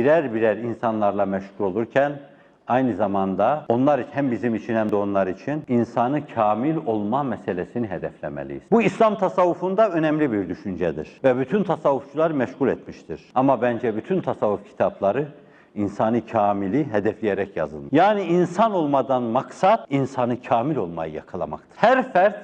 birer birer insanlarla meşgul olurken aynı zamanda onlar için hem bizim için hem de onlar için insanı kamil olma meselesini hedeflemeliyiz. Bu İslam tasavvufunda önemli bir düşüncedir ve bütün tasavvufçular meşgul etmiştir. Ama bence bütün tasavvuf kitapları insani kamili hedefleyerek yazılmış. Yani insan olmadan maksat insanı kamil olmayı yakalamaktır. Her fert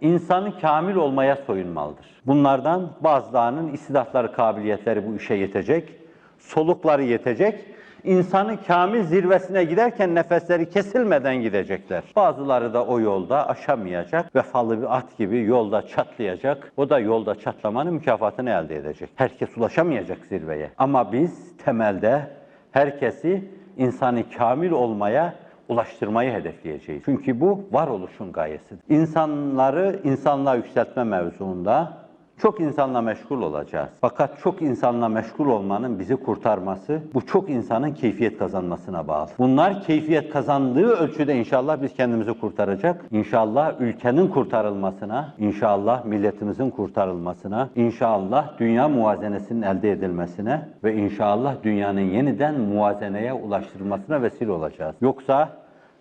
insanı kamil olmaya soyunmalıdır. Bunlardan bazılarının istidatları, kabiliyetleri bu işe yetecek, solukları yetecek, insanı kamil zirvesine giderken nefesleri kesilmeden gidecekler. Bazıları da o yolda aşamayacak, vefalı bir at gibi yolda çatlayacak. O da yolda çatlamanın mükafatını elde edecek. Herkes ulaşamayacak zirveye. Ama biz temelde herkesi insanı kamil olmaya ulaştırmayı hedefleyeceğiz. Çünkü bu varoluşun gayesidir. İnsanları insanlığa yükseltme mevzuunda çok insanla meşgul olacağız. Fakat çok insanla meşgul olmanın bizi kurtarması, bu çok insanın keyfiyet kazanmasına bağlı. Bunlar keyfiyet kazandığı ölçüde inşallah biz kendimizi kurtaracak. İnşallah ülkenin kurtarılmasına, inşallah milletimizin kurtarılmasına, inşallah dünya muvazenesinin elde edilmesine ve inşallah dünyanın yeniden muvazeneye ulaştırılmasına vesile olacağız. Yoksa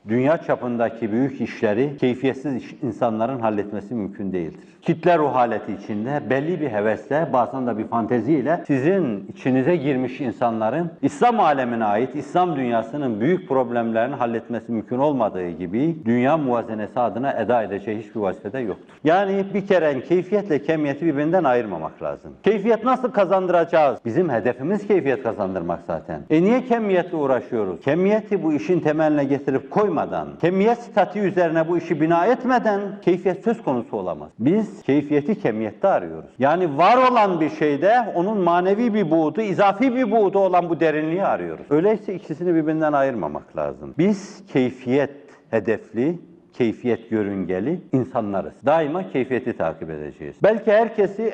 dünya çapındaki büyük işleri keyfiyetsiz insanların halletmesi mümkün değildir. Kitle ruh haleti içinde belli bir hevesle, bazen de bir fanteziyle sizin içinize girmiş insanların İslam alemine ait, İslam dünyasının büyük problemlerini halletmesi mümkün olmadığı gibi dünya muvazenesi adına eda edeceği hiçbir vazifede yoktur. Yani bir kere keyfiyetle kemiyeti birbirinden ayırmamak lazım. Keyfiyet nasıl kazandıracağız? Bizim hedefimiz keyfiyet kazandırmak zaten. E niye kemiyetle uğraşıyoruz? Kemiyeti bu işin temeline getirip koymadan, kemiyet statü üzerine bu işi bina etmeden keyfiyet söz konusu olamaz. Biz keyfiyeti kemiyette arıyoruz. Yani var olan bir şeyde onun manevi bir buğdu, izafi bir buğdu olan bu derinliği arıyoruz. Öyleyse ikisini birbirinden ayırmamak lazım. Biz keyfiyet hedefli, keyfiyet görüngeli insanlarız. Daima keyfiyeti takip edeceğiz. Belki herkesi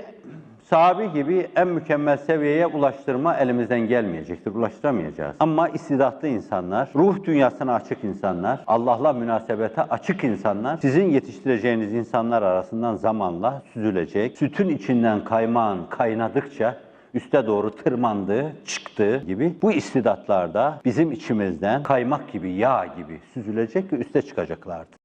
sahabi gibi en mükemmel seviyeye ulaştırma elimizden gelmeyecektir, ulaştıramayacağız. Ama istidatlı insanlar, ruh dünyasına açık insanlar, Allah'la münasebete açık insanlar, sizin yetiştireceğiniz insanlar arasından zamanla süzülecek, sütün içinden kaymağın kaynadıkça üste doğru tırmandığı, çıktığı gibi bu istidatlar da bizim içimizden kaymak gibi, yağ gibi süzülecek ve üste çıkacaklardır.